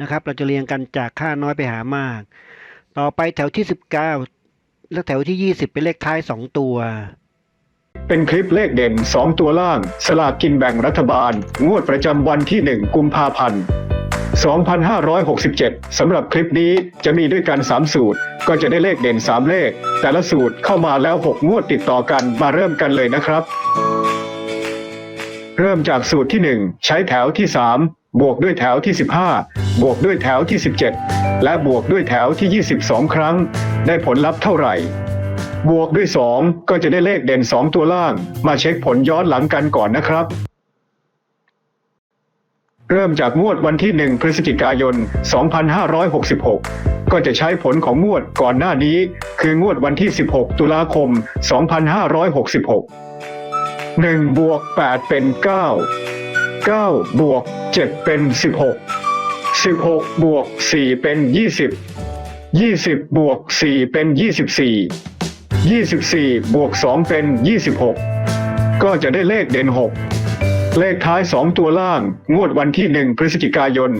นะครับ เราจะเรียงกันจากค่าน้อยไปหามาก ต่อไปแถวที่ 19 และแถวที่ 20 เป็นเลขท้าย 2 ตัว เป็นคลิปเลขเด่น 2 ตัวล่าง สลากกินแบ่งรัฐบาล งวดประจำวันที่ 1 กุมภาพันธ์2567 สำหรับคลิปนี้จะมีด้วยกัน 3 สูตร ก็จะได้เลขเด่น 3 เลข แต่ละสูตรเข้ามาแล้ว 6 งวดติดต่อกันมาเริ่มกันเลยนะครับ เริ่มจากสูตรที่ 1 ใช้แถวที่ 3 บวกด้วยแถวที่ 15 บวกด้วยแถวที่ 17 และบวกด้วยแถวที่ 22 ครั้ง ได้ผลลัพธ์เท่าไหร่ บวกด้วย 2 ก็จะได้เลขเด่น 2 ตัวล่าง มาเช็คผลย้อนหลังกันก่อนนะครับ เริ่มจากงวดวันที่ 1 พฤศจิกายน 2566ก็จะใช้ผลของงวดก่อนหน้านี้ คืองวดวันที่ 16 ตุลาคม 2566 1บวก8เป็น 9 9 บวก 7 เป็น 16 16 บวก 4 เป็น 20 20 บวก 4 เป็น 24 24 บวก 2 เป็น 26 ก็จะได้เลขเด่น 6 เลขท้าย 2 ตัวล่าง งวดวันที่ 1 พฤศจิกายน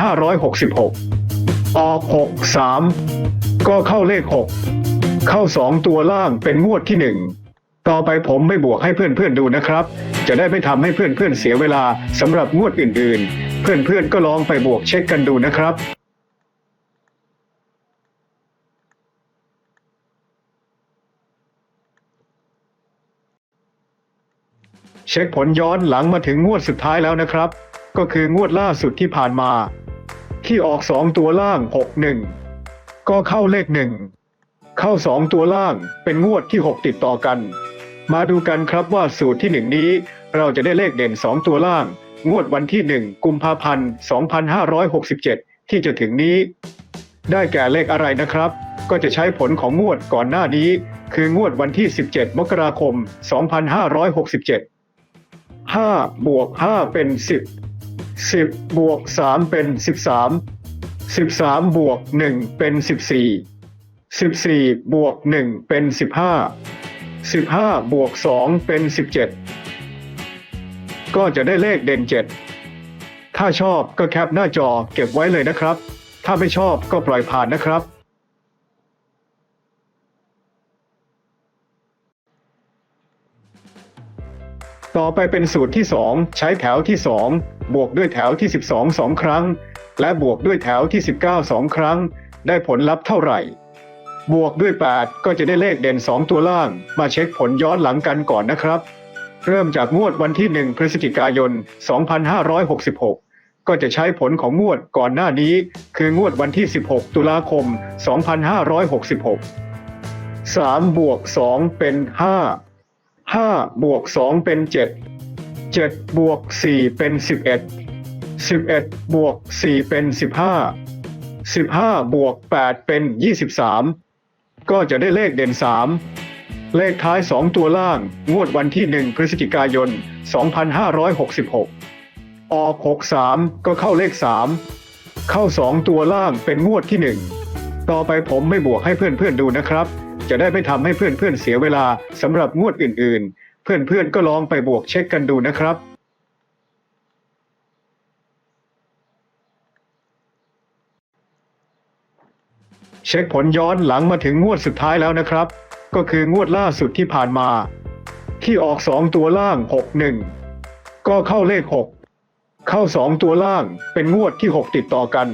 2566 ออก 6 3 ก็เข้าเลข 6 เข้า 2 ตัวล่างเป็นงวดที่ 1 ต่อไปผมไม่บวกให้เพื่อนๆดูนะครับ จะได้ไม่ทำให้เพื่อนๆเสียเวลาสำหรับงวดอื่นๆ เพื่อนๆก็ลองไปบวกเช็คกันดูนะครับเช็คผลย้อนหลังมาถึงงวดสุดท้ายแล้วนะครับ ก็คืองวดล่าสุดที่ผ่านมา ที่ออกสองตัวล่าง 61 ก็เข้าเลขหนึ่งเข้าสองตัวล่างเป็นงวดที่ 6 ติดต่อกัน มาดูกันครับว่าสูตรที่ 1 นี้ เราจะได้เลขเด่น 2 ตัวล่าง งวดวันที่ 1 กุมภาพันธ์ 2567 ที่จะถึงนี้ ได้แก่เลขอะไรนะครับ ก็จะใช้ผลของงวดก่อนหน้านี้ คืองวดวันที่ 17 มกราคม 2567 5 บวก 5 เป็น 10 10 บวก 3 เป็น 13 13 บวก 1 เป็น 14 14 บวก 1 เป็น 15 15 บวก 2 เป็น 17 ก็จะได้เลขเด่น 7 ถ้าชอบก็แคปหน้าจอเก็บไว้เลยนะครับ ถ้าไม่ชอบก็ปล่อยผ่านนะครับ ต่อไปเป็นสูตรที่ 2 ใช้แถวที่ 2 บวกด้วยแถวที่ 12 2 ครั้ง และบวกด้วยแถวที่ 19 2 ครั้ง ได้ผลลัพธ์เท่าไหร่ บวกด้วย 8 ก็จะได้เลขเด่น 2 ตัวล่าง มาเช็คผลย้อนหลังกันก่อนนะครับ เริ่มจากงวดวันที่ 1 พฤศจิกายน 2566 ก็จะใช้ผลของงวดก่อนหน้านี้ คืองวดวันที่ 16 ตุลาคม 2566 3 บวก 2 เป็น 5 5 บวก 2 เป็น 7 7 บวก 4 เป็น 11 11 บวก 4 เป็น 15 15 บวก 8 เป็น 23 ก็จะได้เลขเด่น 3 เลขท้าย 2 ตัวล่าง งวดวันที่ 1 พฤศจิกายน 2566 ออก 63 ก็เข้าเลข 3 เข้า 2 ตัวล่างเป็นงวดที่ 1 ต่อไปผมไม่บวกให้เพื่อนๆดูนะครับ จะได้ไม่ทำให้เพื่อนๆเสียเวลาสำหรับงวดอื่นๆ เพื่อนๆก็ลองไปบวกเช็คกันดูนะครับ เช็คผลย้อนหลังมาถึงงวดสุดท้ายแล้วนะครับ ก็คืองวดล่าสุดที่ผ่านมา ที่ออกสองตัวล่าง 61 ก็เข้าเลข 6 เข้าสองตัวล่างเป็นงวดที่ 6 ติดต่อกัน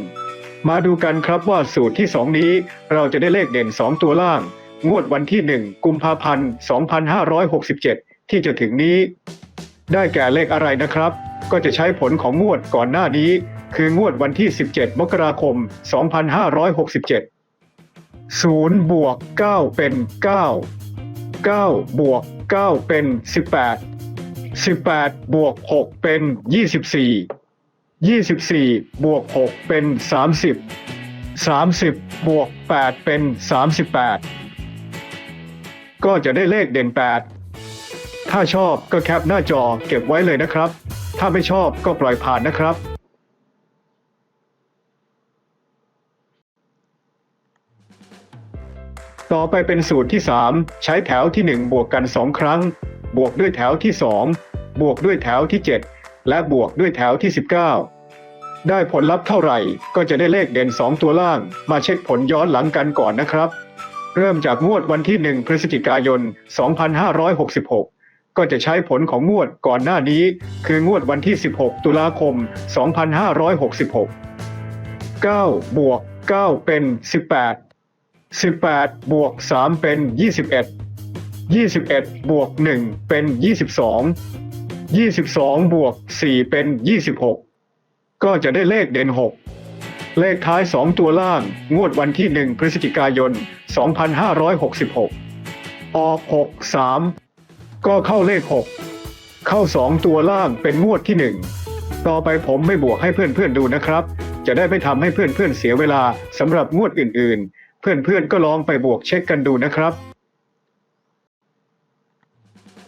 มาดูกันครับว่าสูตรที่ 2 นี้เราจะได้เลขเด่น 2 ตัวล่าง งวดวันที่ 1 กุมภาพันธ์ 2567 ที่จะถึงนี้ ได้แก่เลขอะไรนะครับ ก็จะใช้ผลของงวดก่อนหน้านี้ คืองวดวันที่ 17 มกราคม 2567 ศูนย์บวกเก้าเป็นเก้าเก้าบวกเก้าเป็นสิบแปดสิบแปดบวกหกเป็นยี่สิบสี่ยี่สิบสี่บวกหกเป็นสามสิบสามสิบบวกแปดเป็นสามสิบแปดก็จะได้เลขเด่นแปดถ้าชอบก็แคปหน้าจอเก็บไว้เลยนะครับ ถ้าไม่ชอบก็ปล่อยผ่านนะครับ ต่อไปเป็นสูตรที่ 3 ใช้แถวที่ 1 บวกกัน 2 ครั้ง บวกด้วยแถวที่ 2 บวกด้วยแถวที่ 7 และบวกด้วยแถวที่ 19 ได้ผลลัพธ์เท่าไหร่ ก็จะได้เลขเด่น 2 ตัวล่าง มาเช็คผลย้อนหลังกันก่อนนะครับ เริ่มจากงวดวันที่ 1 พฤศจิกายน 2566ก็จะใช้ผลของงวดก่อนหน้านี้ คืองวดวันที่ 16 ตุลาคม 2566 9 บวก 9 เป็น 18 18 บวก 3 เป็น 21 21 บวก 1 เป็น 22 22 บวก 4 เป็น 26 ก็จะได้เลขเด่น 6 เลขท้าย 2 ตัวล่าง งวดวันที่ 1 พฤศจิกายน 2566 ออก 6 3 ก็เข้าเลข 6 เข้า 2 ตัวล่างเป็นงวดที่ 1 ต่อไปผมไม่บวกให้เพื่อนๆดูนะครับ จะได้ไม่ทำให้เพื่อนๆเสียเวลาสำหรับงวดอื่นๆ เพื่อนๆก็ลองไปบวกเช็คกันดูนะครับ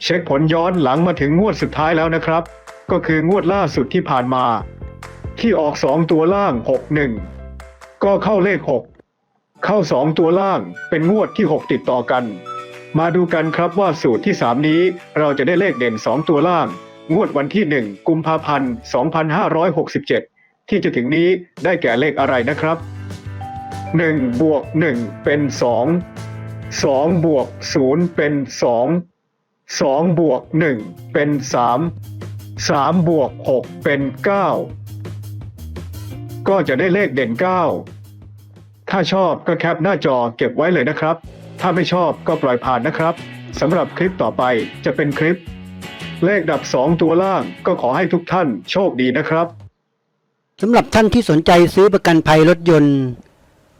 เช็คผลย้อนหลังมาถึงงวดสุดท้ายแล้วนะครับ ก็คืองวดล่าสุดที่ผ่านมา ที่ออกสองตัวล่าง 61 ก็เข้าเลข 6 เข้าสองตัวล่างเป็นงวดที่ 6 ติดต่อกัน มาดูกันครับว่าสูตรที่ 3 นี้เราจะได้เลขเด่น 2 ตัวล่าง งวดวันที่ 1 กุมภาพันธ์ 2567 ที่จะถึงนี้ได้แก่เลขอะไรนะครับ 1บวก1เป็น2 2บวก0เป็น2 2บวก1เป็น3 3บวก6เป็น9ก็จะได้เลขเด่น9ถ้าชอบก็แคปหน้าจอเก็บไว้เลยนะครับ ถ้าไม่ชอบก็ปล่อยผ่านนะครับสำหรับคลิปต่อไปจะเป็นคลิป เลขดับ2ตัวล่างก็ขอให้ทุกท่านโชคดีนะครับสำหรับท่านที่สนใจซื้อประกันภัยรถยนต์